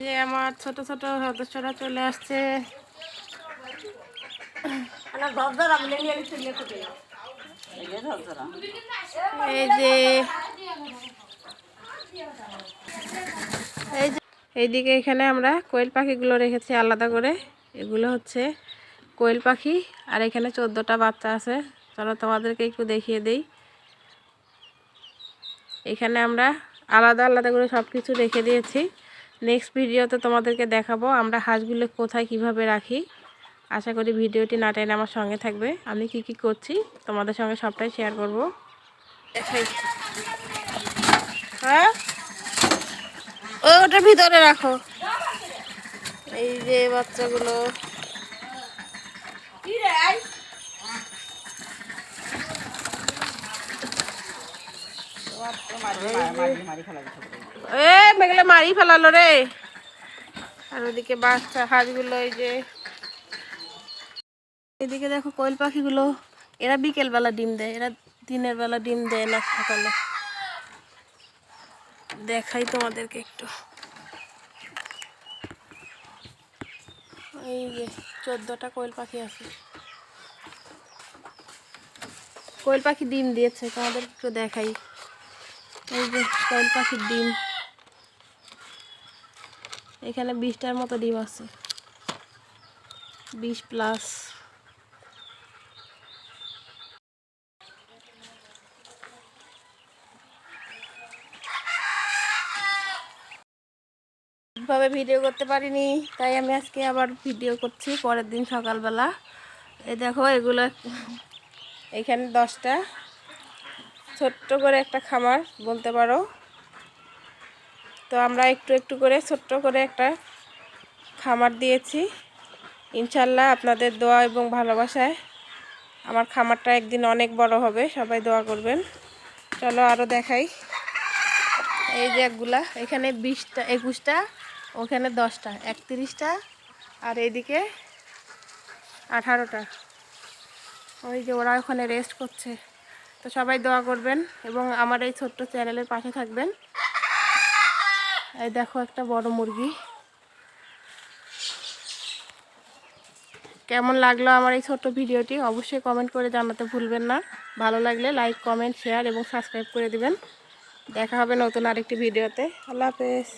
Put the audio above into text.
যে আমার ছোট ছোট সদস্যরা চলে আসছে। এই যে এই যে এইদিকে এখানে আমরা কোয়েল পাখিগুলো রেখেছি আলাদা করে। এগুলো হচ্ছে কোয়েল পাখি আর এখানে চোদ্দোটা বাচ্চা আছে। চলো তোমাদেরকে একটু দেখিয়ে দেই। এখানে আমরা আলাদা আলাদা করে সব কিছু রেখে দিয়েছি। নেক্সট ভিডিওতে তোমাদেরকে দেখাবো আমরা হাঁসগুলো কোথায় কীভাবে রাখি। আশা করি ভিডিওটি না টেনে আমার সঙ্গে থাকবে। আমি কি কি করছি তোমাদের সঙ্গে সবটাই শেয়ার করব। হ্যাঁ? ওটার ভিতরে রাখো। এই যে বাচ্চাগুলো। এ মেঘলে মারি ফেলালো রে। আর ওদিকে বাচ্চা হাঁসগুলো এই যে। এদিকে দেখো কোয়েল পাখিগুলো, এরা বিকেল বেলা ডিম দেয়, এরা দিনের বেলা ডিম দেয় না সকালে। দেখাই তোমাদেরকে একটু। এই যে চোদ্দটা কোয়েল পাখি আছে। কোয়েল পাখি ডিম দিয়েছে, তোমাদের একটু দেখাই। এই যে কোয়েল পাখির ডিম। এখানে বিশটার মতো ডিম আছে। বিশ প্লাস ভাবে ভিডিও করতে পারিনি, তাই আমি আজকে আবার ভিডিও করছি পরের দিন সকালবেলা। এই দেখো, এগুলো এখানে দশটা। ছোট্ট করে একটা খামার বলতে পারো। তো আমরা একটু একটু করে ছোট্ট করে একটা খামার দিয়েছি। ইনশাল্লাহ আপনাদের দোয়া এবং ভালোবাসায় আমার খামারটা একদিন অনেক বড় হবে, সবাই দোয়া করবেন। চলো আরও দেখাই। এই যে একগুলা, এখানে বিশটা, একুশটা, ওখানে দশটা, একত্রিশটা, আর এইদিকে আঠারোটা। ওই যে ওরা ওখানে রেস্ট করছে। তো সবাই দোয়া করবেন এবং আমার এই ছোট্ট চ্যানেলের পাশে থাকবেন। এই দেখো একটা বড় মুরগি। কেমন লাগল আমার এই ছোট্ট ভিডিওটি? অবশ্যই কমেন্ট করে জানাতে ভুলবেন না। ভালো লাগলে লাইক কমেন্ট শেয়ার এবং সাবস্ক্রাইব করে দিবেন। দেখা হবে নতুন আরেকটি ভিডিওতে। আল্লাহ হাফেজ।